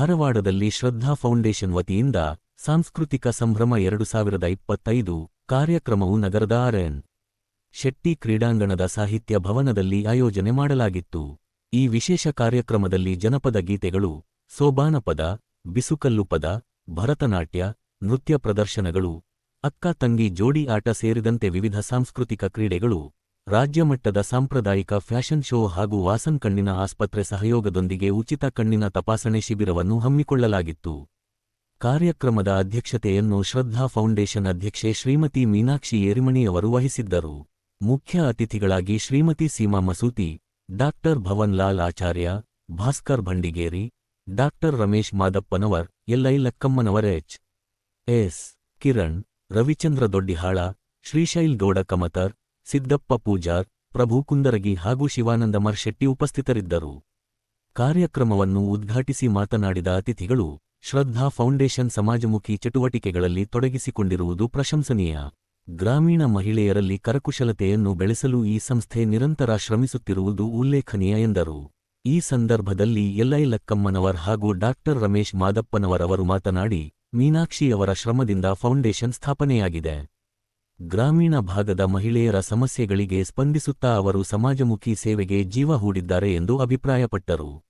ಧಾರವಾಡದಲ್ಲಿ ಶ್ರದ್ಧಾ ಫೌಂಡೇಶನ್ ವತಿಯಿಂದ ಸಾಂಸ್ಕೃತಿಕ ಸಂಭ್ರಮ ಎರಡು ಸಾವಿರದ ಇಪ್ಪತ್ತೈದು ಕಾರ್ಯಕ್ರಮವು ನಗರದ ಆರ್ಎನ್ ಶೆಟ್ಟಿ ಕ್ರೀಡಾಂಗಣದ ಸಾಹಿತ್ಯ ಭವನದಲ್ಲಿ ಆಯೋಜನೆ ಮಾಡಲಾಗಿತ್ತು. ಈ ವಿಶೇಷ ಕಾರ್ಯಕ್ರಮದಲ್ಲಿ ಜನಪದ ಗೀತೆಗಳು, ಸೋಬಾನಪದ, ಬಿಸುಕಲ್ಲು ಪದ, ಭರತನಾಟ್ಯ, ನೃತ್ಯ ಪ್ರದರ್ಶನಗಳು ಅಕ್ಕ ತಂಗಿ ಜೋಡಿ ಆಟ ಸೇರಿದಂತೆ ವಿವಿಧ ಸಾಂಸ್ಕೃತಿಕ ಕ್ರೀಡೆಗಳು ರಾಜ್ಯಮಟ್ಟದ ಸಾಂಪ್ರದಾಯಿಕ ಫ್ಯಾಷನ್ ಶೋ ಹಾಗೂ ವಾಸನ್ ಕಣ್ಣಿನ ಆಸ್ಪತ್ರೆ ಸಹಯೋಗದೊಂದಿಗೆ ಉಚಿತ ಕಣ್ಣಿನ ತಪಾಸಣೆ ಶಿಬಿರವನ್ನು ಹಮ್ಮಿಕೊಳ್ಳಲಾಗಿತ್ತು. ಕಾರ್ಯಕ್ರಮದ ಅಧ್ಯಕ್ಷತೆಯನ್ನು ಶ್ರದ್ಧಾ ಫೌಂಡೇಶನ್ ಅಧ್ಯಕ್ಷೆ ಶ್ರೀಮತಿ ಮೀನಾಕ್ಷಿ ಏರಿಮಣಿಯವರು ವಹಿಸಿದ್ದರು. ಮುಖ್ಯ ಅತಿಥಿಗಳಾಗಿ Shrimati Seema Masuti, doctor Bhavan Lal Acharya, Bhaskar Bhandigeri, doctor Ramesh Madappanavar, LI Lakkammanavar H. S. Kiran, Ravichandra Doddihal, Shrishail Gowda Kamatar Siddappa Pujar, Prabhu Kundaragi ಹಾಗೂ ಶಿವಾನಂದ ಮರ್ಶೆಟ್ಟಿ ಉಪಸ್ಥಿತರಿದ್ದರು. ಕಾರ್ಯಕ್ರಮವನ್ನು ಉದ್ಘಾಟಿಸಿ ಮಾತನಾಡಿದ ಅತಿಥಿಗಳು, ಶ್ರದ್ಧಾ ಫೌಂಡೇಶನ್ ಸಮಾಜಮುಖಿ ಚಟುವಟಿಕೆಗಳಲ್ಲಿ ತೊಡಗಿಸಿಕೊಂಡಿರುವುದು ಪ್ರಶಂಸನೀಯ. ಗ್ರಾಮೀಣ ಮಹಿಳೆಯರಲ್ಲಿ ಕರಕುಶಲತೆಯನ್ನು ಬೆಳೆಸಲು ಈ ಸಂಸ್ಥೆ ನಿರಂತರ ಶ್ರಮಿಸುತ್ತಿರುವುದು ಉಲ್ಲೇಖನೀಯ ಎಂದರು. ಈ ಸಂದರ್ಭದಲ್ಲಿ ಎಲ್ಐ ಲಕ್ಕಮ್ಮನವರ್ ಹಾಗೂ ಡಾಕ್ಟರ್ ರಮೇಶ್ ಮಾದಪ್ಪನವರವರು ಮಾತನಾಡಿ, ಮೀನಾಕ್ಷಿಯವರ ಶ್ರಮದಿಂದ ಫೌಂಡೇಶನ್ ಸ್ಥಾಪನೆಯಾಗಿದೆ. ಗ್ರಾಮೀಣ ಭಾಗದ ಮಹಿಳೆಯರ ಸಮಸ್ಯೆಗಳಿಗೆ ಸ್ಪಂದಿಸುತ್ತಾ ಅವರು ಸಮಾಜಮುಖಿ ಸೇವೆಗೆ ಜೀವ ಹೂಡಿದ್ದಾರೆ ಎಂದು ಅಭಿಪ್ರಾಯಪಟ್ಟರು.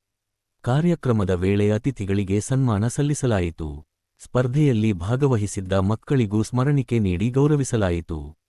ಕಾರ್ಯಕ್ರಮದ ವೇಳೆ ಅತಿಥಿಗಳಿಗೆ ಸನ್ಮಾನ ಸಲ್ಲಿಸಲಾಯಿತು. ಸ್ಪರ್ಧೆಯಲ್ಲಿ ಭಾಗವಹಿಸಿದ್ದ ಮಕ್ಕಳಿಗೂ ಸ್ಮರಣಿಕೆ ನೀಡಿ ಗೌರವಿಸಲಾಯಿತು.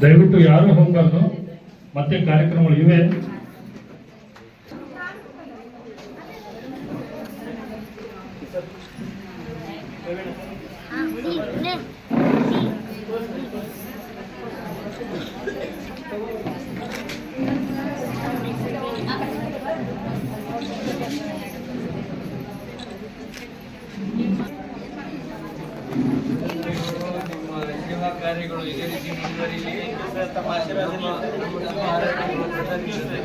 ದಯವಿಟ್ಟು ಯಾರು ಹೋಗಬಾರ್ದು ಮತ್ತೆ ಕಾರ್ಯಕ್ರಮಗಳು ಇವೆ ನಿಮ್ಮ ಸೇವಾ ಕಾರ್ಯಗಳು ಇದೇ ರೀತಿ ಮುಂದುವರಿಲಿ ತಮ್ಮ ಆಶೀರ್ವಾದ ನಮ್ಮ- ನಮ್ಮ ಆರೋಗ್ಯವನ್ನು ಪ್ರಸಾದಿಸಲಿ.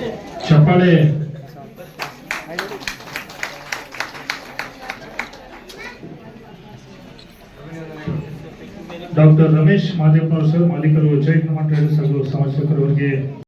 ಅಕ್ಕ ಬನ್ನಿ ಚಪ್ಪಾಳೆ ಅಭಿನಂದನೆಗಳು ಡಾಕ್ಟರ್ ರಮೇಶ್ ಮಾದೇವ ಸರ್ ಮಾಲೀಕರು ಜೈ ಹನುಮಾನ್ ಟ್ರೇಡರ್ಸ್ ಹಾಗೂ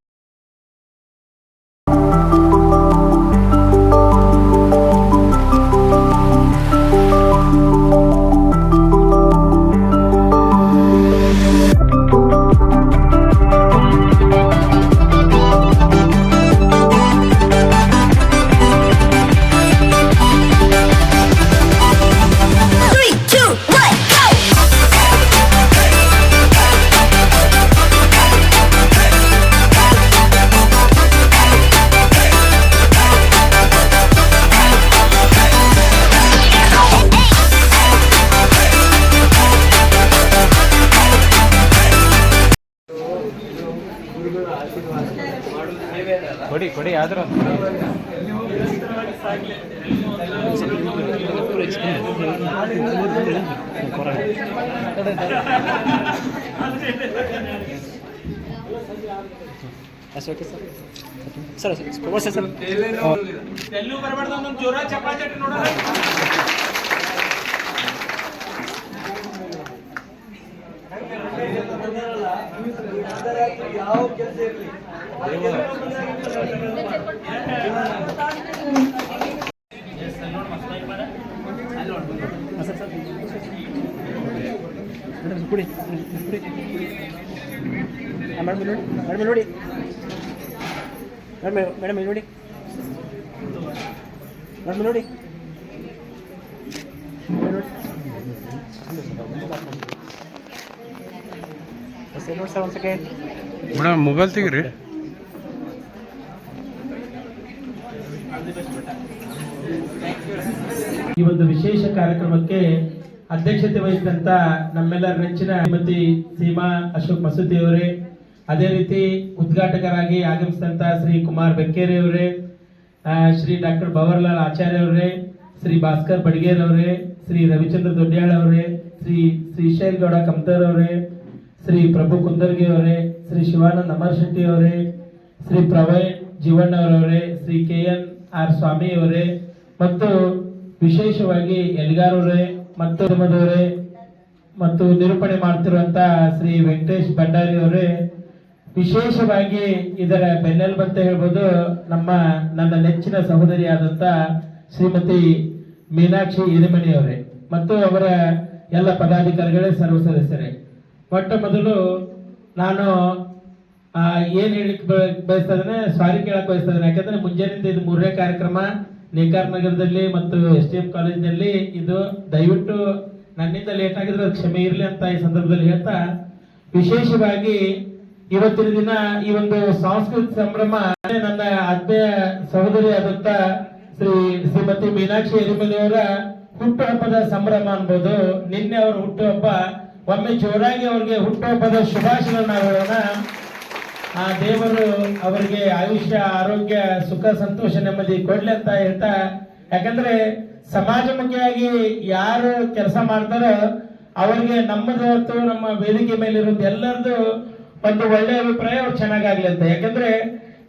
ಸರ್ ಸರ್ ಸರ್ ಎಲ್ಲೂ ಬರಬಾರ್ದು ಒಂದೊಂದು ಜೋರ ಚಪಾಚಟಿ ನೋಡೋಣ ಯಾವ ಕೆಲಸ ಇರಲಿ ಕೊಡಿ ಕೊಡಿ ಮೇಡಮ್ ನೋಡಿ ಮೇಡಮ್ ನೋಡಿ ಮೇಡಮ್ ಮೇಡಮ್ ಇಲ್ಲಿ ನೋಡಿ ಮೇಡಮ್ ನೋಡಿ ನೋಡಿ ಸರ್ ಒಂದು ಸೆಕೆಂಡ್ ಮೇಡಮ್ ಮೊಬೈಲ್ ತೆಗೀರಿ ಈ ಒಂದು ವಿಶೇಷ ಕಾರ್ಯಕ್ರಮಕ್ಕೆ ಅಧ್ಯಕ್ಷತೆ ವಹಿಸಿದಂತ ನಮ್ಮೆಲ್ಲರ ನೆಚ್ಚಿನ ಶ್ರೀಮತಿ ಸೀಮಾ ಅಶೋಕ್ ಮಸೂದಿ ಅವರೇ, ಅದೇ ರೀತಿ ಉದ್ಘಾಟಕರಾಗಿ ಆಗಮಿಸಿದಂತ ಶ್ರೀ ಕುಮಾರ್ ಬೆಕ್ಕೇರಿ ಅವರೇ ಶ್ರೀ ಡಾಕ್ಟರ್ ಬವರ್ಲಾಲ್ ಆಚಾರ್ಯ ಅವರೇ, ಶ್ರೀ ಭಾಸ್ಕರ್ ಬಡಿಗೇರ್ ಅವರೇ, ಶ್ರೀ ರವಿಚಂದ್ರ ದೊಡ್ಡಿಯಾಳ್ ಅವರೇ, ಶ್ರೀ ಶ್ರೀಶೈಲ್ ಗೌಡ ಕಮ್ತರ್ ಅವರೇ, ಶ್ರೀ ಪ್ರಭು ಕುಂದರ್ಗಿ ಅವರೇ, ಶ್ರೀ ಶಿವಾನಂದ ಅಮರ್ ಶೆಟ್ಟಿ ಅವರೇ, Shri Praveen ಜೀವಣ್ಣವರವರೇ Shri K N R Swamy ಅವರೇ, ಮತ್ತು ವಿಶೇಷವಾಗಿ ಎಲ್ಗಾರವರೇ ಮತ್ತು ಧರ್ಮದವರೇ ಮತ್ತು ನಿರೂಪಣೆ ಮಾಡ್ತಿರುವಂತ ಶ್ರೀ ವೆಂಕಟೇಶ್ ಭಂಡಾರಿ ಅವರೇ, ವಿಶೇಷವಾಗಿ ಇದರ ಬೆನ್ನೆಲುಬು ಅಂತ ಹೇಳ್ಬೋದು ನಮ್ಮ ನನ್ನ ನೆಚ್ಚಿನ ಸಹೋದರಿಯಾದಂತ ಶ್ರೀಮತಿ ಮೀನಾಕ್ಷಿ ಹಿರೇಮಣಿ ಅವರೇ, ಮತ್ತು ಅವರ ಎಲ್ಲ ಪದಾಧಿಕಾರಿಗಳೇ ಸರ್ವ ಸದಸ್ಯರೇ. ಮೊಟ್ಟ ಮೊದಲು ನಾನು ಏನು ಹೇಳಿಕ್ ಬಯಸ್ತಾ ಇದ್ದೇನೆ ಸಾರಿ ಕೇಳಕ್ ಬಯಸ್ತಾ ಇದ್ದೇನೆ, ಯಾಕಂದ್ರೆ ಮುಂಜಾನೆಯಿಂದ ಇದು ಮೂರನೇ ಕಾರ್ಯಕ್ರಮ. ನೇಕಾರ್ ನಗರದಲ್ಲಿ ಮತ್ತು ಎಸ್ ಡಿ ಎಂ ಕಾಲೇಜಿನಲ್ಲಿ ಇದು ದಯವಿಟ್ಟು ನನ್ನಿಂದ ಲೇಟ್ ಆಗಿದ್ರೆ ಕ್ಷಮೆ ಇರಲಿ ಅಂತ ಈ ಸಂದರ್ಭದಲ್ಲಿ ಹೇಳ್ತಾ, ವಿಶೇಷವಾಗಿ ಇವತ್ತಿನ ದಿನ ಈ ಒಂದು ಸಾಂಸ್ಕೃತಿಕ ಸಂಭ್ರಮ ನನ್ನ ಆತ್ಮೀಯ ಸಹೋದರಿ ಆದಂತ ಶ್ರೀ ಶ್ರೀಮತಿ ಮೀನಾಕ್ಷಿ ಅವರ ಹುಟ್ಟುಹಬ್ಬದ ಸಂಭ್ರಮ ಅನ್ಬೋದು. ನಿನ್ನೆ ಅವರ ಹುಟ್ಟುಹಬ್ಬ, ಒಮ್ಮೆ ಜೋರಾಗಿ ಅವರಿಗೆ ಹುಟ್ಟುಹಬ್ಬದ ಶುಭಾಶಯಗಳನ್ನ ಹೇಳೋಣ ಆ ದೇವರು ಅವರಿಗೆ ಆಯುಷ್ಯ, ಆರೋಗ್ಯ, ಸುಖ, ಸಂತೋಷ ನೆಮ್ಮದಿ ಕೊಡ್ಲಿ ಅಂತ ಹೇಳ್ತಾ, ಯಾಕಂದ್ರೆ ಸಮಾಜಮುಖಿಯಾಗಿ ಯಾರು ಕೆಲಸ ಮಾಡ್ತಾರೋ ಅವರಿಗೆ ನಮ್ಮದು ಹೊತ್ತು, ನಮ್ಮ ವೇದಿಕೆ ಮೇಲೆ ಇರೋದು ಎಲ್ಲರದು ಒಂದು ಒಳ್ಳೆ ಅಭಿಪ್ರಾಯ ಅವ್ರು ಚೆನ್ನಾಗಾಗ್ಲಿ ಅಂತ. ಯಾಕಂದ್ರೆ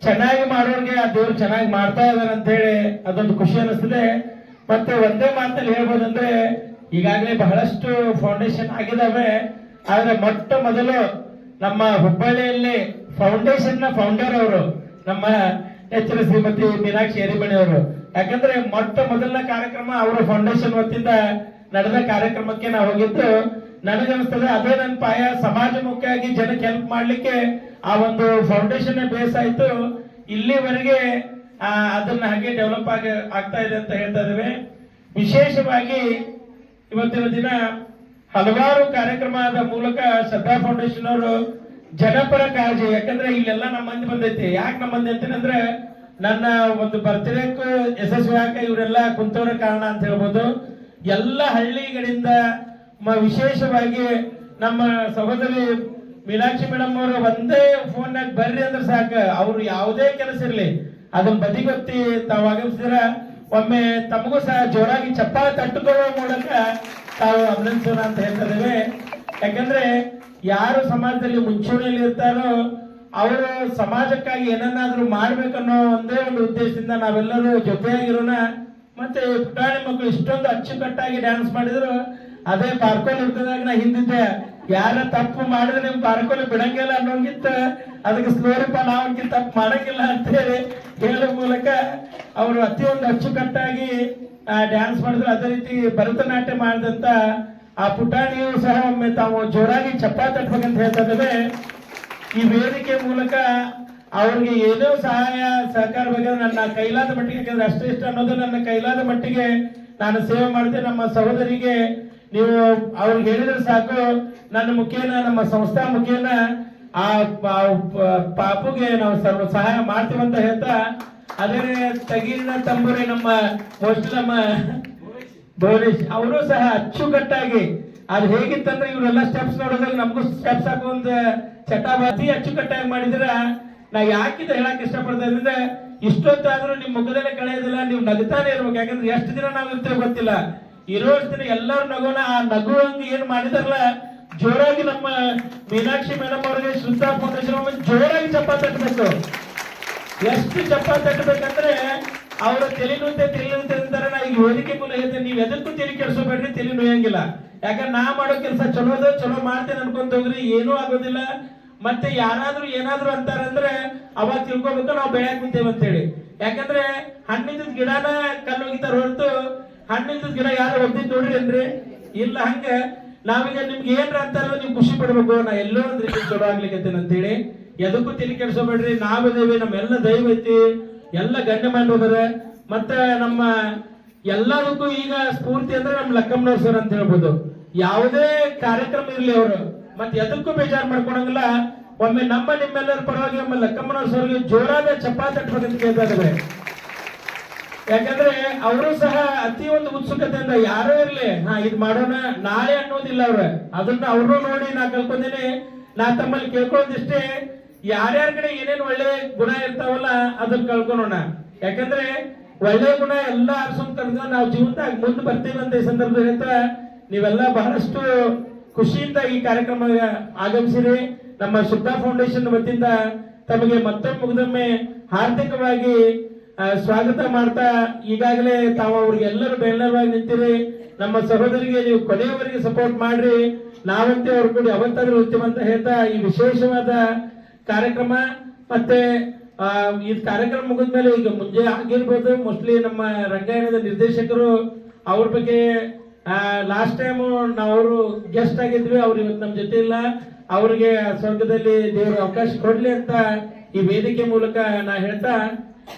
ಚೆನ್ನಾಗಿ ಮಾಡೋರಿಗೆ ಆ ದೇವ್ರು ಚೆನ್ನಾಗಿ ಮಾಡ್ತಾ ಇದಾರೆ ಅಂತ ಹೇಳಿ ಅದೊಂದು ಖುಷಿ ಅನಿಸ್ತದೆ. ಮತ್ತೆ ಒಂದೇ ಮಾತಲ್ಲಿ ಹೇಳ್ಬೋದಂದ್ರೆ, ಈಗಾಗಲೇ ಬಹಳಷ್ಟು ಫೌಂಡೇಶನ್ ಆಗಿದ್ದಾವೆ ಆದ್ರೆ ಮೊಟ್ಟ ಮೊದಲು ನಮ್ಮ ಹುಬ್ಬಳ್ಳಿಯಲ್ಲಿ ಫೌಂಡೇಶನ್ನ ಫೌಂಡರ್ ಅವರು, ನಮ್ಮ ಹೆಚ್ಚಿನ ಶ್ರೀಮತಿ ಮೀನಾಕ್ಷಿ ಎರಿಮಣಿ ಅವರು. ಯಾಕಂದ್ರೆ ಮೊಟ್ಟ ಮೊದಲನೇ ಕಾರ್ಯಕ್ರಮ ಅವರ ಫೌಂಡೇಶನ್ ವತಿಯಿಂದ ನಡೆದ ಕಾರ್ಯಕ್ರಮಕ್ಕೆ ನಾವು ಹೋಗಿದ್ದು ನನಗನ್ಸ್ತದೆ ಅದೇ ನನ್ನ ಪಾಯ ಸಮಾಜಮುಖಿಯಾಗಿ ಜನಕ್ಕೆ ಹೆಲ್ಪ್ ಮಾಡ್ಲಿಕ್ಕೆ ಆ ಒಂದು ಫೌಂಡೇಶನ್ ಬೇಸ್ ಆಯ್ತು. ಇಲ್ಲಿವರೆಗೆ ಅದನ್ನ ಹಾಗೆ ಡೆವಲಪ್ ಆಗಿ, ಆಗ್ತಾ ಇದೆ ಅಂತ ಹೇಳ್ತಾ ಇದ್ದೇವೆ. ವಿಶೇಷವಾಗಿ ಇವತ್ತಿನ ದಿನ ಹಲವಾರು ಕಾರ್ಯಕ್ರಮದ ಮೂಲಕ ಶ್ರದ್ಧಾ ಫೌಂಡೇಶನ್ ಅವರು ಜನಪರ ಕಾಳಜಿ, ಯಾಕಂದ್ರೆ ಇಲ್ಲೆಲ್ಲ ನಮ್ಮ ಮಂದಿ ಬಂದೈತಿ. ಯಾಕೆ ನಮ್ಮ ಮಂದಿ ಅಂತಂದ್ರೆ ನನ್ನ ಒಂದು ಬರ್ತ್ಡೇಕ್ಕೂ ಯಶಸ್ವಿ ಹಾಕ ಇವರೆಲ್ಲ ಕುಂತವರ ಕಾರಣ ಅಂತ ಹೇಳ್ಬೋದು. ಎಲ್ಲ ಹಳ್ಳಿಗಳಿಂದ ವಿಶೇಷವಾಗಿ ನಮ್ಮ ಸಹೋದರಿ ಮೀನಾಕ್ಷಿ ಮೇಡಮ್ ಅವರು ಒಂದೇ ಫೋನ್ನಾಗ ಬರ್ರಿ ಅಂದ್ರೆ ಸಾಕು. ಅವ್ರು ಯಾವುದೇ ಕೆಲಸ ಇರಲಿ. ಅದನ್ನ ಬದಿಗೊತ್ತಿ ತಾವು ಆಗಮಿಸಿದ್ರ ಒಮ್ಮೆ ತಮಗೂ ಸಹ ಜೋರಾಗಿ ಚಪ್ಪಾಳೆ ತಟ್ಟುಕೊಳ್ಳುವ ಮೂಲಕ ತಾವು ಅಭಿನಂದಿಸೋಣ ಅಂತ ಹೇಳ್ತಾ ಇದ್ದೇವೆ. ಯಾಕಂದ್ರೆ ಯಾರು ಸಮಾಜದಲ್ಲಿ ಮುಂಚೂಣಿಯಲ್ಲಿ ಇರ್ತಾರೋ ಅವರು ಸಮಾಜಕ್ಕಾಗಿ ಏನನ್ನಾದ್ರೂ ಮಾಡ್ಬೇಕನ್ನೋ ಒಂದೇ ಒಂದು ಉದ್ದೇಶದಿಂದ ನಾವೆಲ್ಲರೂ ಜೊತೆಯಾಗಿರೋಣ. ಮತ್ತೆ ಪುಟಾಣಿ ಮಕ್ಕಳು ಇಷ್ಟೊಂದು ಅಚ್ಚುಕಟ್ಟಾಗಿ ಡ್ಯಾನ್ಸ್ ಮಾಡಿದ್ರು, ಅದೇ ಪಾರ್ಕೋಲ್ ಇರ್ತದಾಗ ನಾ ಹಿಂದಿದ್ದೆ. ಯಾರ ತಪ್ಪು ಮಾಡಿದ್ರೆ ನಿಮ್ ಪಾರ್ಕೋಲ್ ಬಿಡಂಗಿಲ್ಲ ಅನ್ನೋಂಗಿತ್ತ. ಅದಕ್ಕೆ ಸ್ಲೋರಿಪ ನಾವಂಗಿ ತಪ್ಪು ಮಾಡಂಗಿಲ್ಲ ಅಂತ ಹೇಳಿ ಹೇಳೋ ಮೂಲಕ ಅವರು ಅತಿ ಒಂದು ಅಚ್ಚುಕಟ್ಟಾಗಿ ಡ್ಯಾನ್ಸ್ ಮಾಡಿದ್ರು. ಅದೇ ರೀತಿ ಭರತನಾಟ್ಯ ಮಾಡಿದಂತ ಆ ಪುಟಾಣಿಯು ಸಹ ಒಮ್ಮೆ ತಾವು ಜೋರಾಗಿ ಚಪ್ಪಾ ತಟ್ಬೇಕಂತ ಹೇಳ್ತಾ ಈ ವೇದಿಕೆ ಮೂಲಕ ಅವ್ರಿಗೆ ಏನೋ ಸಹಾಯ, ಸಹಕಾರ ಬೇಕಾದ್ರೆ ನನ್ನ ಕೈಲಾದ ಮಟ್ಟಿಗೆ, ಯಾಕಂದ್ರೆ ಅಷ್ಟೇ ಇಷ್ಟ ಅನ್ನೋದು ನನ್ನ ಕೈಲಾದ ಮಟ್ಟಿಗೆ ನಾನು ಸೇವೆ ಮಾಡಿದೆ. ನಮ್ಮ ಸಹೋದರಿಗೆ ನೀವು ಅವ್ರಿಗೆ ಹೇಳಿದ್ರೆ ಸಾಕು, ನನ್ನ ಮುಖೇನ, ನಮ್ಮ ಸಂಸ್ಥಾ ಮುಖೇನ ಆ ಪಾಪುಗೆ ನಾವು ಸರ್ವ ಸಹಾಯ ಮಾಡ್ತೀವಂತ ಹೇಳ್ತಾ, ಅದೇ ತಗೀರಿನ ತಂಬೂರಿ ನಮ್ಮ ಹೋಸ್ಟ್ ನಮ್ಮ ಭುವನೇಶ್ ಅವರು ಸಹ ಅಚ್ಚುಕಟ್ಟಾಗಿ, ಅದು ಹೇಗಿತ್ತಂದ್ರೆ ಇವರೆಲ್ಲ ಸ್ಟೆಪ್ಸ್ ನೋಡೋದ್ರಲ್ಲಿ ನಮಗೂ ಸ್ಟೆಪ್ಸ್ ಹಾಕೋ ಒಂದು ಚಟ ಅತಿ ಅಚ್ಚುಕಟ್ಟಾಗಿ ಮಾಡಿದ್ರೆ ನಾ ಯಾಕಿದ ಹೇಳಕ್ ಇಷ್ಟಪಡ್ತಾ ಇದ್ರೆ ಇಷ್ಟೊತ್ತಾದ್ರೂ ನಿಮ್ ಮುಖದಲ್ಲೇ ಕಳೆಯೋದಿಲ್ಲ, ನೀವು ನಗ್ತಾನೆ ಇರ್ಬೇಕು. ಯಾಕಂದ್ರೆ ಎಷ್ಟು ದಿನ ನಾವು ಇರ್ತೇವೆ ಗೊತ್ತಿಲ್ಲ. ಇರೋಷ್ಟು ದಿನ ಎಲ್ಲರೂ ನಗೋಣ ಆ ನಗುವಂಗೆ ಏನ್ ಮಾಡಿದಾರಲ್ಲ, ಜೋರಾಗಿ ನಮ್ಮ ಮೀನಾಕ್ಷಿ ಮೇಡಮ್ ಅವರಿಗೆ ಶ್ರದ್ಧಾ ಫೌಂಡೇಶನ್ ಜೋರಾಗಿ ಚಪ್ಪ ತಟ್ಟಬೇಕು. ಎಷ್ಟು ಚಪ್ಪ ತಟ್ಟಬೇಕಂದ್ರೆ ಅವರ ತಲೆ ನೋಯ್ತೆ ತಲೆ ನೋಯ್ತೆ ಅಂತಾರೆ, ನಾ ಈಗ ವೇದಿಕೆ ಮೂಲ ಹೇಳ್ತೇನೆ, ನೀವು ಎದಕ್ಕೂ ತಲೆ ಕೆಡಿಸೋಬೇಡ್ರಿ ತಲೆ ನೋಯಂಗಿಲ್ಲ. ಯಾಕಂದ್ರೆ ನಾ ಮಾಡೋ ಕೆಲಸ ಚಲೋದ ಚಲೋ ಮಾಡ್ತೇನೆ ಅನ್ಕೊಂತ ಹೋಗ್ರಿ, ಏನೂ ಆಗೋದಿಲ್ಲ. ಮತ್ತೆ ಯಾರಾದ್ರೂ ಏನಾದ್ರೂ ಅಂತಾರಂದ್ರೆ ಅವಾಗ ತಿಳ್ಕೊಬೇಕು, ನಾವು ಬೆಳೆಯಕ್ ಕುಂತೇವೆ ಅಂತೇಳಿ. ಯಾಕಂದ್ರೆ ಹಣ್ಣಿಂದ ಗಿಡನ ಕಲ್ಲು ಹೋಗಿತಾರ ಹೊರತು, ಹಣ್ಣಿದ್ದ ಗಿಡ ಯಾರು ಒದ್ದಿದ್ ನೋಡ್ರಿ ಏನ್ರಿ? ಇಲ್ಲ ಹಂಗ. ನಾವೀಗ ನಿಮ್ಗೆ ಏನ್ರ ಅಂತಾರ ನೀವು ಖುಷಿ ಪಡ್ಬೇಕು, ನಾ ಎಲ್ಲೋ ಒಂದ್ ರೀತಿ ಚಲೋ ಆಗ್ಲಿಕ್ಕೆ ಅಂತೇಳಿ ಎದಕ್ಕೂ ತಿಳಿ ಕೆಡಿಸೋಬೇಡ್ರಿ ನಾವಿದೇವಿ ನಮ್ಮೆಲ್ಲ ದೈವ ಐತಿ. ಎಲ್ಲ ಗಣ್ಯ ಮಾಡಿದಾರ ಮತ್ತೆ ನಮ್ಮ ಎಲ್ಲದಕ್ಕೂ ಈಗ ಸ್ಫೂರ್ತಿ ಅಂದ್ರೆ ನಮ್ಮ ಲಕ್ಕಮ್ಮನವ್ರ ಸರ್ ಅಂತ ಹೇಳ್ಬೋದು. ಯಾವುದೇ ಕಾರ್ಯಕ್ರಮ ಇರಲಿ ಅವರು, ಮತ್ತೆ ಎದಕ್ಕೂ ಬೇಜಾರು ಮಾಡ್ಕೊಳಂಗಿಲ್ಲ. ಒಮ್ಮೆ ನಮ್ಮ ನಿಮ್ಮೆಲ್ಲರ ಪರವಾಗಿ ನಮ್ಮ ಲಕ್ಕಮ್ಮನವ್ರ ಸರ್ಗೆ ಜೋರಾದ ಚಪ್ಪಾ ತಟ್ಟಬೇಕಂತ ಕೇಳ್ತಾ ಯಾಕಂದ್ರೆ ಅವರು ಸಹ ಅತಿ ಒಂದು ಉತ್ಸುಕತೆಯಿಂದ ಯಾರೋ ಇರ್ಲಿ, ಹಾ, ಇದು ಮಾಡೋಣ, ನಾಳೆ ಅನ್ನೋದಿಲ್ಲ ಅವ್ರ. ಅದನ್ನ ಅವ್ರನ್ನೂ ನೋಡಿ ನಾ ಕಲ್ಕೊಂಡಿನಿ ನಾ ತಮ್ಮಲ್ಲಿ ಕೇಳ್ಕೊಳ್ಳೋದಿಷ್ಟೇ ಯಾರ್ಯಾರ ಕಡೆ ಏನೇನ್ ಒಳ್ಳೆ ಗುಣ ಇರ್ತಾವಲ್ಲ ಅದನ್ನ ಕಳ್ಕೊಳೋಣ ಯಾಕಂದ್ರೆ ಒಳ್ಳೆ ಗುಣ ಎಲ್ಲ ಆರ್ಸೊಂಡ್ ಕರೆದ ನಾವು ಜೀವನದಾಗ ಮುಂದೆ ಬರ್ತೀವಿ ಅಂತ ಈ ಸಂದರ್ಭದಲ್ಲಿ ಹೇಳ್ತಾ, ನೀವೆಲ್ಲ ಬಹಳಷ್ಟು ಖುಷಿಯಿಂದ ಈ ಕಾರ್ಯಕ್ರಮ ಆಗಮಿಸಿರಿ. ನಮ್ಮ ಶುದ್ಧ ಫೌಂಡೇಶನ್ ವತಿಯಿಂದ ತಮಗೆ ಮತ್ತೊಮ್ಮೆ ಮುಗಿದೊಮ್ಮೆ ಹಾರ್ದಿಕವಾಗಿ ಸ್ವಾಗತ ಮಾಡ್ತಾ, ಈಗಾಗಲೇ ತಾವು ಅವ್ರಿಗೆ ಎಲ್ಲರೂ ನಿಂತಿರಿ. ನಮ್ಮ ಸಹೋದರಿಗೆ ನೀವು ಕೊನೆಯವರೆಗೆ ಸಪೋರ್ಟ್ ಮಾಡ್ರಿ. ನಾವಂತೆ ಅವ್ರ ಕೂಡ ಯಾವತ್ತಾದ್ರೂ ಉತ್ತಮ ಅಂತ ಹೇಳ್ತಾ, ಈ ವಿಶೇಷವಾದ ಕಾರ್ಯಕ್ರಮ, ಮತ್ತೆ ಈ ಕಾರ್ಯಕ್ರಮ ಮುಗಿದ್ಮೇಲೆ ಈಗ ಮುಂಜೆ ಆಗಿರ್ಬೋದು ಮೋಸ್ಟ್ಲಿ ನಮ್ಮ ರಂಗಾಯಣದ ನಿರ್ದೇಶಕರು ಅವ್ರ ಬಗ್ಗೆ ಲಾಸ್ಟ್ ಟೈಮ್ ನಾವು ಅವರು ಗೆಸ್ಟ್ ಆಗಿದ್ವಿ, ಅವ್ರು ಇವತ್ತು ನಮ್ಮ ಜೊತೆ ಇಲ್ಲ. ಅವ್ರಿಗೆ ಸ್ವರ್ಗದಲ್ಲಿ ದೇವರು ಅವಕಾಶ ಕೊಡ್ಲಿ ಅಂತ ಈ ವೇದಿಕೆ ಮೂಲಕ ನಾ ಹೇಳ್ತಾ,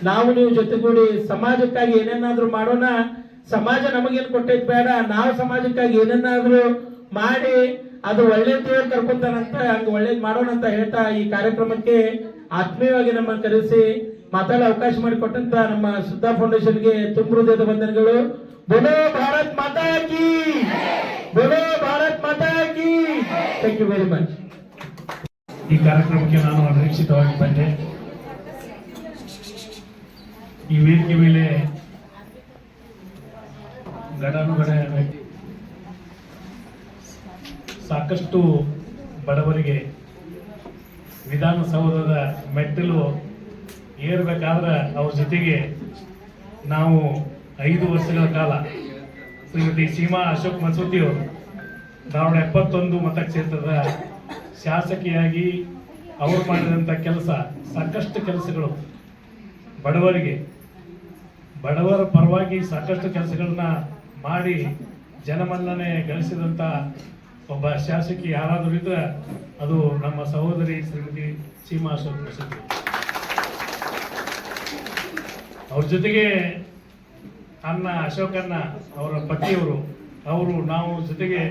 ನಾವು ನೀವು ಜೊತೆಗೂಡಿ ಸಮಾಜಕ್ಕಾಗಿ ಏನೇನಾದ್ರೂ ಮಾಡೋಣ, ಸಮಾಜ ನಮಗೇನು ಕೊಟ್ಟೈತ್ ಬೇಡ, ನಾವು ಸಮಾಜಕ್ಕಾಗಿ ಏನನ್ನಾದ್ರೂ ಮಾಡಿ ಅದು ಒಳ್ಳೆ ದೇವ್ರ ಕರ್ಕೊಂತಾನಂತ, ಹಂಗ ಒಳ್ಳೇದ್ ಮಾಡೋಣ ಅಂತ ಹೇಳ್ತಾ ಈ ಕಾರ್ಯಕ್ರಮಕ್ಕೆ ಆತ್ಮೀಯವಾಗಿ ನಮ್ಮ ಕರೆಸಿ ಮಾತಾಡೋ ಅವಕಾಶ ಮಾಡಿಕೊಟ್ಟಂತ ನಮ್ಮ ಸುಧಾ ಫೌಂಡೇಶನ್ಗೆ ತುಂಬ ಹೃದಯದ ವಂದನೆಗಳು. ಬೋಲೋ ಭಾರತ್ ಮಾತಾ ಕಿ! ಬೋಲೋ ಭಾರತ್ ಮಾತಾ ಕಿ! ಥ್ಯಾಂಕ್ ಯು ವೆರಿ ಮಚ್ ಈ ಕಾರ್ಯಕ್ರಮಕ್ಕೆ ನಾನು ಅನಿರೀಕ್ಷಿತವಾಗಿ ಬಂದೆ. ಈ ವೇದಿಕೆ ಮೇಲೆ ಗಡಾನುಗಡ ವ್ಯಕ್ತಿ ಸಾಕಷ್ಟು ಬಡವರಿಗೆ ವಿಧಾನಸೌಧದ ಮೆಟ್ಟಿಲು ಏರ್ಬೇಕಾದ್ರೆ ಅವ್ರ ಜೊತೆಗೆ ನಾವು ಐದು ವರ್ಷಗಳ ಕಾಲ. ಶ್ರೀಮತಿ ಸೀಮಾ ಅಶೋಕ್ ಮಸೂತಿ ಅವರು ಧಾರವಾಡ ಎಪ್ಪತ್ತೊಂದು ಮತಕ್ಷೇತ್ರದ ಶಾಸಕಿಯಾಗಿ ಅವರು ಮಾಡಿದಂಥ ಕೆಲಸ, ಸಾಕಷ್ಟು ಕೆಲಸಗಳು. ಬಡವರಿಗೆ, ಬಡವರ ಪರವಾಗಿ ಸಾಕಷ್ಟು ಕೆಲಸಗಳನ್ನ ಮಾಡಿ ಜನಮನ್ನಣೆ ಗಳಿಸಿದಂಥ ಒಬ್ಬ ಶಾಸಕಿ ಯಾರಾದರೂ ಇದ್ರೆ ಅದು ನಮ್ಮ ಸಹೋದರಿ ಶ್ರೀಮತಿ ಸೀಮಾ ಮಸೂತಿ ಅವ್ರ ಜೊತೆಗೆ ಅನ್ನ ಅಶೋಕನ್ನ ಅವರ ಪತಿಯವರು, ಅವರು ನಾವು ಜೊತೆಗೆ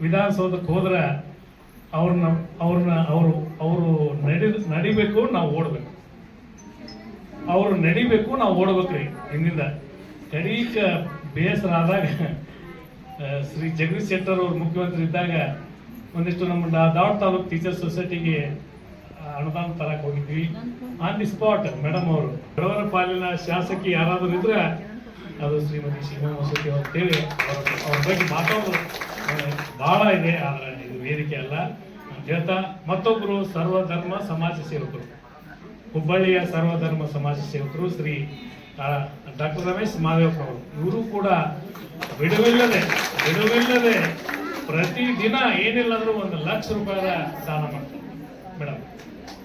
ವಿಧಾನಸೌಧಕ್ಕೆ ಹೋದ್ರೆ ಅವ್ರನ್ನ ಅವ್ರನ್ನ, ಅವರು ಅವರು ನಡಿ, ನಡಿಬೇಕು, ನಾವು ಓಡಬೇಕು. ಅವರು ನಡಿಬೇಕು, ನಾವು ಓಡ್ಬೇಕ್ರಿ. ಹಿಂದಿಂದ ಕಡೀಕ ಬೇಸರ ಆದಾಗ ಶ್ರೀ ಜಗದೀಶ್ ಶೆಟ್ಟರ್ ಅವರು ಮುಖ್ಯಮಂತ್ರಿ ಇದ್ದಾಗ ಒಂದಿಷ್ಟು ನಮ್ಮ ದಾವಣ ತಾಲೂಕು ಟೀಚರ್ಸ್ ಸೊಸೈಟಿಗೆ ಅನುದಾನ ತರಕ್ ಹೋಗಿದ್ವಿ. ಆನ್ ದಿ ಸ್ಪಾಟ್ ಮೇಡಮ್ ಅವರು. ಬಡವರ ಪಾಲಿನ ಶಾಸಕಿ ಯಾರಾದರೂ ಇದ್ರೆ ಅದು ಶ್ರೀಮತಿ ಮಸೂತಿ ಅವ್ರು ಅಂತೇಳಿ ಅವ್ರ ಬಗ್ಗೆ ಮಾತಾಡೋದು. ಬಹಳ ಇದೆ, ಆದರೆ ಇದು ವೇದಿಕೆ ಅಲ್ಲ. ಅಂತ ಹೇಳ್ತಾ ಮತ್ತೊಬ್ಬರು ಸರ್ವಧರ್ಮ ಸಮಾಜ ಸೇವಕರು. ಹುಬ್ಬಳ್ಳಿಯ ಸರ್ವಧರ್ಮ ಸಮಾಜ ಸೇವಕರು ಶ್ರೀ ಡಾಕ್ಟರ್ ರಮೇಶ್ ಮಾದೇವಪ್ಪ ಅವರು ಇವರು ಕೂಡ ಬಿಡುವಿಲ್ಲದೆ ಬಿಡುವಿಲ್ಲದೆ ಪ್ರತಿದಿನ ಏನಿಲ್ಲ ಅಂದ್ರೂ ಒಂದು ಲಕ್ಷ ರೂಪಾಯಿ ದಾನ ಮಾಡ್ತಾರೆ. ಮೇಡಮ್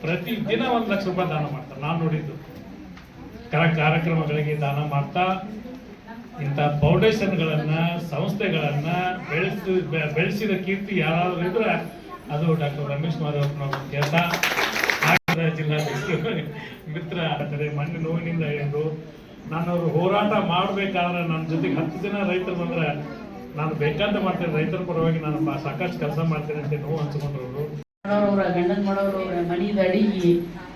ಪ್ರತಿದಿನ ಒಂದು ಲಕ್ಷ ರೂಪಾಯಿ ದಾನ ಮಾಡ್ತಾರೆ. ನಾನು ನೋಡಿದ್ದು. ಕರ, ಕಾರ್ಯಕ್ರಮಗಳಿಗೆ ದಾನ ಮಾಡ್ತಾ, ಇಂಥ ಫೌಂಡೇಶನ್ಗಳನ್ನು ಸಂಸ್ಥೆಗಳನ್ನು ಬೆಳೆಸಿ ಬೆಳೆಸಿದ ಕೀರ್ತಿ ಯಾರಾದರೂ ಇದ್ರೆ ಅದು ಡಾಕ್ಟರ್ ರಮೇಶ್ ಮಾಧವ್ ಕೆಲಸ ಜಿಲ್ಲಾಧ್ಯಕ್ಷರು, ಮಿತ್ರ ಆದರೆ ಮಣ್ಣು ನೋವಿನಿಂದ ಹಿಡಿದು ನಾನು ಅವ್ರು ಹೋರಾಟ ಮಾಡಬೇಕಾದ್ರೆ ನನ್ನ ಜೊತೆಗೆ ಹತ್ತು ಜನ ರೈತರು ಬಂದ್ರೆ ನಾನು ಬೇಕಂತ ಮಾಡ್ತೇನೆ. ರೈತರ ಪರವಾಗಿ ನಾನು ಸಾಕಷ್ಟು ಕೆಲಸ ಮಾಡ್ತೇನೆ ಅಂತ ನೋವು ಹಂಚಿಕೊಂಡ್ರು. ಗಂಡನ್ ಮಾಡೋರು ಗಂಡನ ಮಾಡೋರವ್ರ ಮನಿದ ಅಡಿಗೆ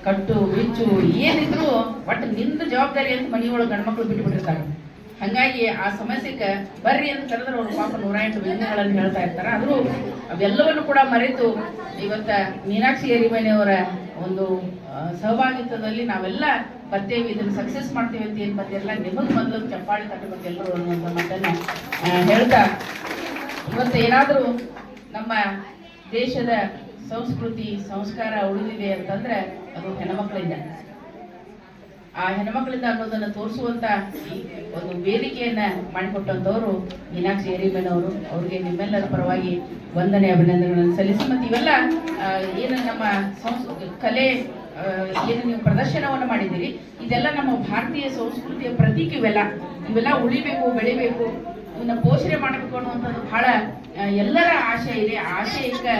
ಕಟ್ಟು, ಬಿಚ್ಚು, ಏನಿದ್ರು ಒಟ್ಟು ನಿಂದ ಜವಾಬ್ದಾರಿ ಅಂತ ಮನೆಯೊಳಗೆ ಗಂಡ್ಮಕ್ಳು ಬಿಟ್ಟು ಬಿಟ್ಟಿರ್ತಾರೆ ಹಂಗಾಗಿ ಆ ಸಮಸ್ಯೆಗೆ ಬರ್ರಿ ಅಂತ ಕರೆದ್ರೆ ಅವ್ರು ಪಾಪ ನೂರ ಎಂಟು ವ್ಯಂಗ್ಯಗಳನ್ನು ಹೇಳ್ತಾ ಇರ್ತಾರೆ. ಆದರೂ ಅವೆಲ್ಲವನ್ನು ಕೂಡ ಮರೆತು ಇವತ್ತ ಮೀನಾಕ್ಷಿ ಎರಿಮನೆಯವರ ಒಂದು ಸಹಭಾಗಿತ್ವದಲ್ಲಿ ನಾವೆಲ್ಲ ಬರ್ತೇವೆ ಇದನ್ನು ಸಕ್ಸಸ್ ಮಾಡ್ತೀವಿ ಅಂತ ಏನು ಬಂದಿರಲ್ಲ ನಿಮಗೆ ಮೊದಲು ಚಪ್ಪಾಳಿ ತಟ್ಟಬೇಕು ಎಲ್ಲರೂ ಅನ್ನುವಂಥ ಮಾತನ್ನು ಹೇಳ್ತಾ. ಇವತ್ತು ಏನಾದರೂ ನಮ್ಮ ದೇಶದ ಸಂಸ್ಕೃತಿ, ಸಂಸ್ಕಾರ ಉಳಿದಿದೆ ಅಂತಂದ್ರೆ ಅದು ಹೆಣ್ಮಕ್ಳಿಂದ. ಆ ಹೆಣ್ಮಕ್ಳಿಂದ ಅನ್ನೋದನ್ನ ತೋರಿಸುವಂತ ಒಂದು ವೇದಿಕೆಯನ್ನ ಮಾಡಿಕೊಟ್ಟಂತವರು ಮೀನಾಕ್ಷಿ ಅವರು. ಅವ್ರಿಗೆ ನಿಮ್ಮೆಲ್ಲರ ಪರವಾಗಿ ವಂದನೆ, ಅಭಿನಂದನೆಗಳನ್ನು ಸಲ್ಲಿಸಿ. ಮತ್ತೆ ಇವೆಲ್ಲ ಏನು ನಮ್ಮ ಸಂಸ್ಕೃತಿ ಕಲೆ ಏನು ನೀವು ಪ್ರದರ್ಶನವನ್ನು ಮಾಡಿದ್ದೀರಿ. ಇದೆಲ್ಲ ನಮ್ಮ ಭಾರತೀಯ ಸಂಸ್ಕೃತಿಯ ಪ್ರತೀಕ ಇವೆಲ್ಲ. ಇವೆಲ್ಲ ಉಳಿಬೇಕು, ಬೆಳಿಬೇಕು ಇವನ್ನ ಪೋಷಣೆ ಮಾಡಬೇಕು ಅನ್ನುವಂಥದ್ದು ಬಹಳ ಎಲ್ಲರ ಆಶೆ ಇದೆ. ಆಶಯಕ್ಕೆ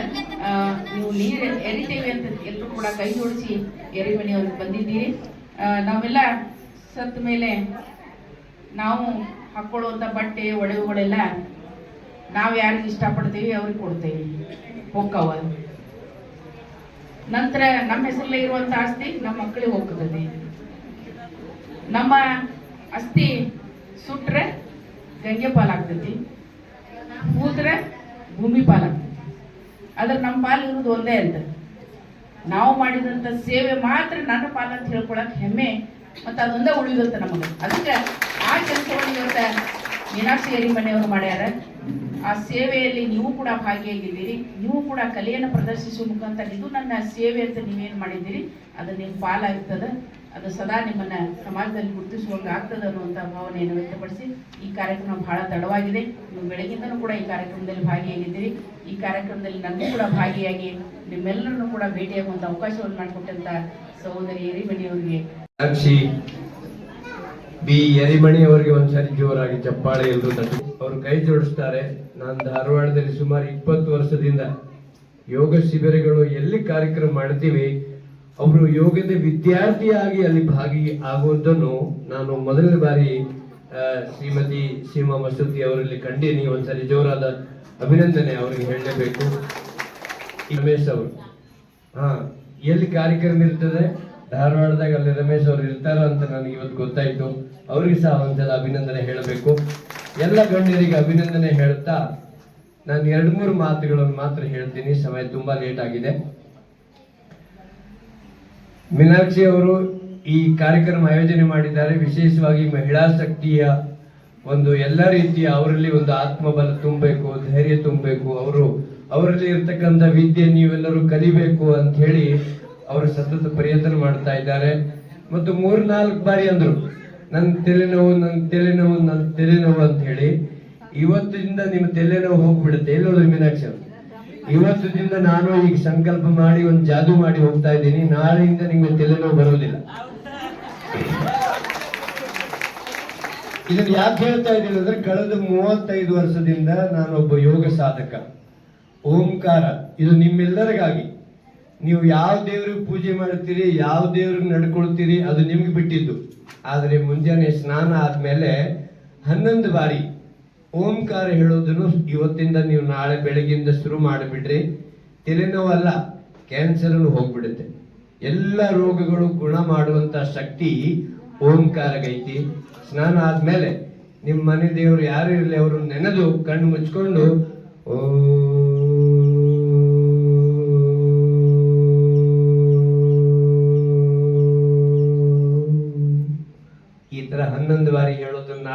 ನೀವು ನೀರು ಎರಿತೇವೆ ಅಂತ ಎಲ್ಲರೂ ಕೂಡ ಕೈ ಜೋಡಿಸಿ ಎರಿಮನೆಯವ್ರಿಗೆ ಬಂದಿದ್ದೀರಿ. ನಾವೆಲ್ಲ ಸತ್ತ ಮೇಲೆ ನಾವು ಹಾಕ್ಕೊಳ್ಳುವಂಥ ಬಟ್ಟೆ, ಒಡವೆಗಳೆಲ್ಲ ನಾವು ಯಾರಿಗೆ ಇಷ್ಟಪಡ್ತೀವಿ, ಅವ್ರಿಗೆ ಕೊಡ್ತೇವೆ. ಹೋಕ್ಕವ ನಂತರ ನಮ್ಮ ಹೆಸರಲ್ಲೇ ಇರುವಂಥ ಆಸ್ತಿ ನಮ್ಮ ಮಕ್ಕಳಿಗೆ ಹೋಗ್ತದೆ. ನಮ್ಮ ಅಸ್ತಿ ಸುಟ್ರೆ ಗಂಗೆ ಪಾಲಾಗ್ತೈತಿ ಕೂತ್ರೆ ಭೂಮಿ ಪಾಲಾಗ್ತೈತಿ ಆದ್ರೆ ನಮ್ಮ ಪಾಲು ಇರೋದು ಒಂದೇ ಅಂತ. ನಾವು ಮಾಡಿದಂಥ ಸೇವೆ ಮಾತ್ರ ನನ್ನ ಪಾಲ ಅಂತ ಹೇಳ್ಕೊಳಕ್ ಹೆಮ್ಮೆ ಮತ್ತು ಅದೊಂದೇ ಉಳಿದಂತ ನಮಗೆ. ಅದಕ್ಕೆ ಆ ಕೆಲಸವನ್ನು ಇವತ್ತ ಮೀನಾಕ್ಷಿ ಮನೆಯವರು ಮಾಡ್ಯಾರ. ಆ ಸೇವೆಯಲ್ಲಿ ನೀವು ಕೂಡ ಭಾಗಿಯಾಗಿದ್ದೀರಿ. ನೀವು ಕೂಡ ಕಲೆಯನ್ನು ಪ್ರದರ್ಶಿಸುವ ಮುಖಾಂತರ ಇದು ನನ್ನ ಸೇವೆ ಅಂತ ನೀವೇನು ಮಾಡಿದ್ದೀರಿ? ಅದು ನಿಮ್ಮ ಪಾಲಾಗ್ತದೆ. ಅದು ಸದಾ ನಿಮ್ಮನ್ನ ಸಮಾಜದಲ್ಲಿ ಗುರುತಿಸುವಂಗೆ ಆಗ್ತದೆ ಅನ್ನುವಂಥ ಭಾವನೆಯನ್ನು ವ್ಯಕ್ತಪಡಿಸಿ ಈ ಕಾರ್ಯಕ್ರಮ ಬಹಳ ತಡವಾಗಿದೆ. ನೀವು ಬೆಳಗಿಂದನೂ ಕೂಡ ಈ ಕಾರ್ಯಕ್ರಮದಲ್ಲಿ ಭಾಗಿಯಾಗಿದ್ದೀರಿ. ಈ ಕಾರ್ಯಕ್ರಮದಲ್ಲಿ ನನಗೂ ಕೂಡ ಭಾಗಿಯಾಗಿ ನಿಮ್ಮೆಲ್ಲರನ್ನು ಕೂಡ ಭೇಟಿಯಾಗುವಂಥ ಅವಕಾಶವನ್ನು ಮಾಡಿಕೊಟ್ಟಂತ ಸಹೋದರಿ ಹಿರಿಮಣಿಯವರಿಗೆ ಬಿ ಯರಿಮಣಿ ಅವರಿಗೆ ಒಂದ್ಸರಿ ಜೋರಾಗಿ ಚಪ್ಪಾಳೆ ಎಲ್ಲರೂ ತಟ್ಟು. ಅವರು ಕೈ ಜೋಡಿಸ್ತಾರೆ. ನಾನು ಧಾರವಾಡದಲ್ಲಿ ಸುಮಾರು ಇಪ್ಪತ್ತು ವರ್ಷದಿಂದ ಯೋಗ ಶಿಬಿರಗಳು ಎಲ್ಲಿ ಕಾರ್ಯಕ್ರಮ ಮಾಡ್ತೀವಿ, ಅವರು ಯೋಗದ ವಿದ್ಯಾರ್ಥಿಯಾಗಿ ಅಲ್ಲಿ ಭಾಗಿ ಆಗುವುದನ್ನು ನಾನು ಮೊದಲನೇ ಬಾರಿ ಶ್ರೀಮತಿ ಸೀಮಾ ಮಸೂದಿ ಅವರಲ್ಲಿ ಕಂಡೀನಿ ಒಂದ್ಸರಿ ಜೋರಾದ ಅಭಿನಂದನೆ ಅವರಿಗೆ ಹೇಳಲೇಬೇಕು. ರಮೇಶ್ ಅವರು. ಹಾ, ಎಲ್ಲಿ ಕಾರ್ಯಕ್ರಮ ಇರ್ತದೆ? ಧಾರವಾಡದಾಗ ಅಲ್ಲಿ ರಮೇಶ್ ಅವ್ರು ಇರ್ತಾರ ಅಂತ ನನಗೆ ಇವತ್ತು ಗೊತ್ತಾಯ್ತು. ಅವ್ರಿಗೆ ಸಹ ಒಂದ್ಸಲ ಅಭಿನಂದನೆ ಹೇಳಬೇಕು. ಎಲ್ಲ ಗಣ್ಯರಿಗೆ ಅಭಿನಂದನೆ ಹೇಳ್ತಾ ನಾನು ಎರಡು ಮೂರು ಮಾತುಗಳನ್ನು ಮಾತ್ರ ಹೇಳ್ತೀನಿ. ಸಮಯ ತುಂಬಾ ಲೇಟ್ ಆಗಿದೆ. ಮೀನಾಕ್ಷಿ ಅವರು ಈ ಕಾರ್ಯಕ್ರಮ ಆಯೋಜನೆ ಮಾಡಿದ್ದಾರೆ. ವಿಶೇಷವಾಗಿ ಮಹಿಳಾ ಶಕ್ತಿಯ ಒಂದು ಎಲ್ಲ ರೀತಿಯ ಅವರಲ್ಲಿ ಒಂದು ಆತ್ಮಬಲ ತುಂಬಬೇಕು, ಧೈರ್ಯ ತುಂಬಬೇಕು. ಅವರು ಅವರಲ್ಲಿ ಇರ್ತಕ್ಕಂಥ ವಿದ್ಯೆ ನೀವೆಲ್ಲರೂ ಕಲಿಬೇಕು ಅಂತ ಹೇಳಿ ಅವರು ಸತತ ಪ್ರಯತ್ನ ಮಾಡ್ತಾ ಇದ್ದಾರೆ. ಮತ್ತು ಮೂರ್ನಾಲ್ಕು ಬಾರಿ ಅಂದ್ರು ನನ್ನ ತಲೆನೋವು ನನ್ನ ತಲೆನೋವು ನನ್ನ ತಲೆನೋವು ಅಂತ ಹೇಳಿ ಇವತ್ತಿನಿಂದ ನಿಮ್ಮ ತಲೆನೋವು ಹೋಗ್ಬಿಡುತ್ತೆ. ಎಲ್ಲೋದ್ರು ಮೀನಾಕ್ಷಿ ಅವರು. ಇವತ್ತಿನಿಂದ ನಾನು ಈಗ ಸಂಕಲ್ಪ ಮಾಡಿ, ಒಂದು ಜಾದು ಮಾಡಿ ಹೋಗ್ತಾ ಇದ್ದೀನಿ. ನಾಳೆಯಿಂದ ನಿಮಗೆ ತಲೆನೋವು ಬರೋದಿಲ್ಲ. ಇದನ್ನ ಯಾಕೆ ಹೇಳ್ತಾ ಇದ್ದೀನಿ ಅಂದ್ರೆ, ಕಳೆದ ಮೂವತ್ತೈದು ವರ್ಷದಿಂದ ನಾನೊಬ್ಬ ಯೋಗ ಸಾಧಕ. ಓಂಕಾರ, ಇದು ನಿಮ್ಮೆಲ್ಲರಿಗಾಗಿ. ನೀವು ಯಾವ ದೇವ್ರಿಗೆ ಪೂಜೆ ಮಾಡ್ತೀರಿ ಯಾವ ದೇವ್ರಿಗೆ ನಡ್ಕೊಳ್ತೀರಿ, ಅದು ನಿಮ್ಗೆ ಬಿಟ್ಟಿದ್ದು. ಆದರೆ ಮುಂಜಾನೆ ಸ್ನಾನ ಆದ್ಮೇಲೆ ಹನ್ನೊಂದು ಬಾರಿ ಓಂಕಾರ ಹೇಳೋದನ್ನು ಇವತ್ತಿಂದ ನೀವು ನಾಳೆ ಬೆಳಗ್ಗೆಯಿಂದ ಶುರು ಮಾಡಿಬಿಡ್ರಿ. ತಲೆನೋವಲ್ಲ ಕ್ಯಾನ್ಸರ್ ಹೋಗ್ಬಿಡುತ್ತೆ. ಎಲ್ಲ ರೋಗಗಳು ಗುಣ ಮಾಡುವಂತ ಶಕ್ತಿ ಓಂಕಾರಗೈತಿ. ಸ್ನಾನ ಆದ್ಮೇಲೆ ನಿಮ್ಮ ಮನೆ ದೇವರು ಯಾರು ಇರಲಿ ಅವರು ನೆನೆದು ಕಣ್ಣು ಮುಚ್ಕೊಂಡು, ಓಂ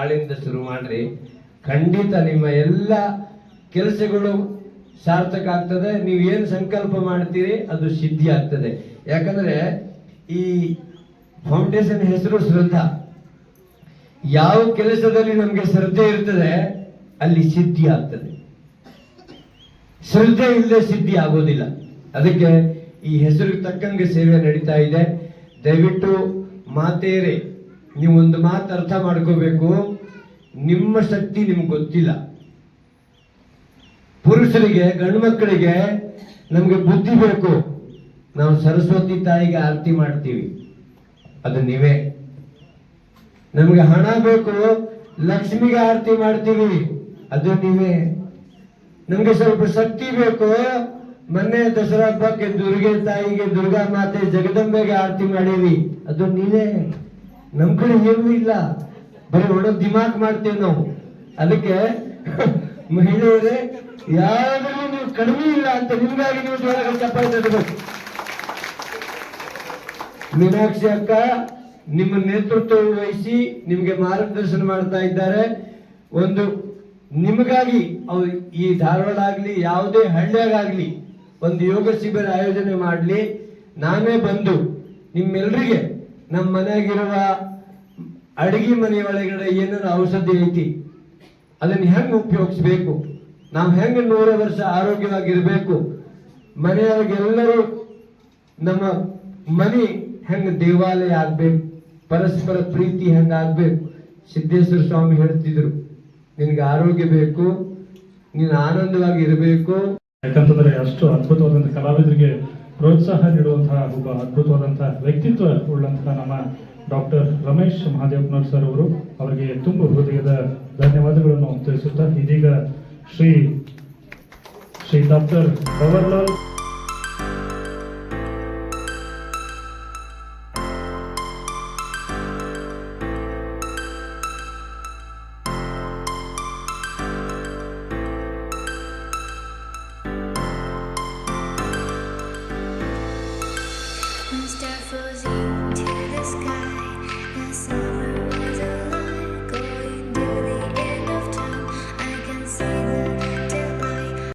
ನಾಳೆಯಿಂದ ಶುರು ಮಾಡ್ರಿ. ಖಂಡಿತ ನಿಮ್ಮ ಎಲ್ಲ ಕೆಲಸಗಳು ಸಾರ್ಥಕ ಆಗ್ತದೆ. ನೀವು ಏನು ಸಂಕಲ್ಪ ಮಾಡ್ತೀರಿ, ಅದು ಸಿದ್ಧಿ ಆಗ್ತದೆ. ಯಾಕಂದ್ರೆ ಈ ಫೌಂಡೇಶನ್ ಹೆಸರು ಶ್ರದ್ಧಾ. ಯಾವ ಕೆಲಸದಲ್ಲಿ ನಮಗೆ ಶ್ರದ್ಧೆ ಇರ್ತದೆ, ಅಲ್ಲಿ ಸಿದ್ಧಿ ಆಗ್ತದೆ. ಶ್ರದ್ಧೆ ಇಲ್ಲದೆ ಸಿದ್ಧಿ ಆಗೋದಿಲ್ಲ. ಅದಕ್ಕೆ ಈ ಹೆಸರಿಗೆ ತಕ್ಕಂಗೆ ಸೇವೆ ನಡೀತಾ ಇದೆ. ದಯವಿಟ್ಟು ಮಾತೇರೆ. ನೀವು ಒಂದು ಮಾತು ಅರ್ಥ ಮಾಡ್ಕೋಬೇಕು. ನಿಮ್ಮ ಶಕ್ತಿ ನಿಮ್ಗೆ ಗೊತ್ತಿಲ್ಲ. ಪುರುಷರಿಗೆ, ಗಂಡು ಮಕ್ಕಳಿಗೆ ನಮ್ಗೆ ಬುದ್ಧಿ ಬೇಕು. ನಾವು ಸರಸ್ವತಿ ತಾಯಿಗೆ ಆರತಿ ಮಾಡ್ತೀವಿ. ಅದು ನೀವೇ. ನಮ್ಗೆ ಹಣ ಬೇಕು. ಲಕ್ಷ್ಮಿಗೆ ಆರತಿ ಮಾಡ್ತೀವಿ. ಅದು ನೀವೇ. ನಮ್ಗೆ ಸ್ವಲ್ಪ ಶಕ್ತಿ ಬೇಕು. ಮೊನ್ನೆ ದಸರಾ ಹಬ್ಬಕ್ಕೆ ದುರ್ಗೆ ತಾಯಿಗೆ ದುರ್ಗಾ ಮಾತೆ ಜಗದಂಬೆಗೆ ಆರತಿ ಮಾಡೀವಿ ಅದು ನೀವೇ. ನಮ್ ಕಡೆ ಏನೂ ಇಲ್ಲ. ಬರೀ ಒಣ ದಿಮಾಕ್ ಮಾಡ್ತೇವೆ ನಾವು. ಅದಕ್ಕೆ ಮಹಿಳೆಯರೇ, ಯಾರಾದ್ರೂ ನೀವು ಕಡಿಮೆ ಇಲ್ಲ ಅಂತ ನಿಮ್ಗಾಗಿ ನೀವು ಜೋರಾಗಿ ಚಪ್ಪಾಳೆ ಮೀನಾಕ್ಷಿ ಅಕ್ಕ, ನಿಮ್ಮ ನೇತೃತ್ವ ವಹಿಸಿ ನಿಮಗೆ ಮಾರ್ಗದರ್ಶನ ಮಾಡ್ತಾ ಇದ್ದಾರೆ. ಒಂದು, ನಿಮಗಾಗಿ ಅವ್ರು ಈ ಧಾರವಾಡ ಆಗಲಿ ಯಾವುದೇ ಹಳ್ಳಿಯಾಗಲಿ ಒಂದು ಯೋಗ ಶಿಬಿರ ಆಯೋಜನೆ ಮಾಡಲಿ. ನಾನೇ ಬಂದು ನಿಮ್ಮೆಲ್ಲರಿಗೆ ನಮ್ಮ ಮನೆಯಾಗಿರುವ ಅಡಿಗೆ ಒಳಗಡೆ ಏನಾರ ಔಷಧಿ ಐತಿ, ಅದನ್ನ ಹೆಂಗ್ ಉಪಯೋಗಿಸ್ಬೇಕು? ನಾವು ಹೆಂಗ್ ನೂರ ವರ್ಷ ಆರೋಗ್ಯವಾಗಿರ್ಬೇಕು? ಮನೆಯೊಳಗೆಲ್ಲರೂ ನಮ್ಮ ಮನೆ ಹೆಂಗ್ ದೇವಾಲಯ ಆಗ್ಬೇಕು, ಪರಸ್ಪರ ಪ್ರೀತಿ ಹೆಂಗ್ ಆಗ್ಬೇಕು? ಸಿದ್ದೇಶ್ವರ ಸ್ವಾಮಿ ಹೇಳ್ತಿದ್ರು, ನಿನಗೆ ಆರೋಗ್ಯ ಬೇಕು, ನೀನು ಆನಂದವಾಗಿ ಇರಬೇಕು ಯಾಕಂತಂದ್ರೆ ಅಷ್ಟು ಅದ್ಭುತವಾದಂಥ ಕಲಾವಿದರಿಗೆ ಪ್ರೋತ್ಸಾಹ ನೀಡುವಂತಹ ಒಬ್ಬ ಅದ್ಭುತವಾದಂತಹ ವ್ಯಕ್ತಿತ್ವ ಉಳ್ಳಂತಹ ನಮ್ಮ ಡಾಕ್ಟರ್ ರಮೇಶ್ ಮಹಾದೇವ್ನರ್ ಸರ್ ಅವರು ಅವರಿಗೆ ತುಂಬ ಹೃದಯದ ಧನ್ಯವಾದಗಳನ್ನು ತಿಳಿಸುತ್ತಾ ಇದೀಗ ಶ್ರೀ ಶ್ರೀ ಡಾಕ್ಟರ್ ಪವರ್ಲಾಲ್